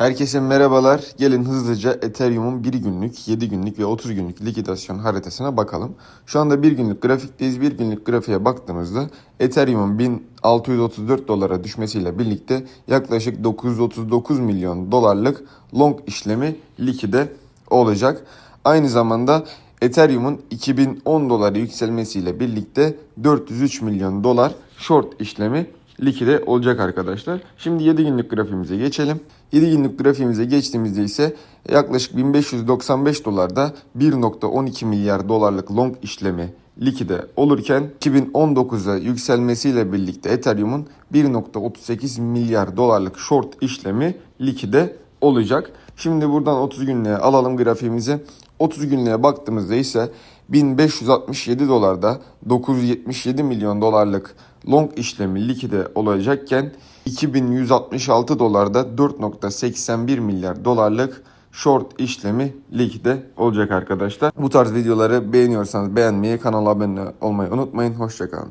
Herkese merhabalar. Gelin hızlıca Ethereum'un 1 günlük, 7 günlük ve 30 günlük likidasyon haritasına bakalım. Şu anda 1 günlük grafikteyiz. 1 günlük grafiğe baktığımızda Ethereum'un 1634 dolara düşmesiyle birlikte yaklaşık 939 milyon dolarlık long işlemi likide olacak. Aynı zamanda Ethereum'un 2010 dolara yükselmesiyle birlikte 403 milyon dolar short işlemi likide olacak arkadaşlar. Şimdi 7 günlük grafiğimize geçelim. 7 günlük grafiğimize geçtiğimizde ise yaklaşık 1595 dolarda 1.12 milyar dolarlık long işlemi likide olurken 2019'a yükselmesiyle birlikte Ethereum'un 1.38 milyar dolarlık short işlemi likide olacak. Şimdi buradan 30 günlüğe alalım grafiğimizi. 30 günlüğe baktığımızda ise 1567 dolarda 977 milyon dolarlık long işlemi likide olacakken 2166 dolarda 4.81 milyar dolarlık short işlemi likide olacak arkadaşlar. Bu tarz videoları beğeniyorsanız beğenmeyi, kanala abone olmayı unutmayın. Hoşçakalın.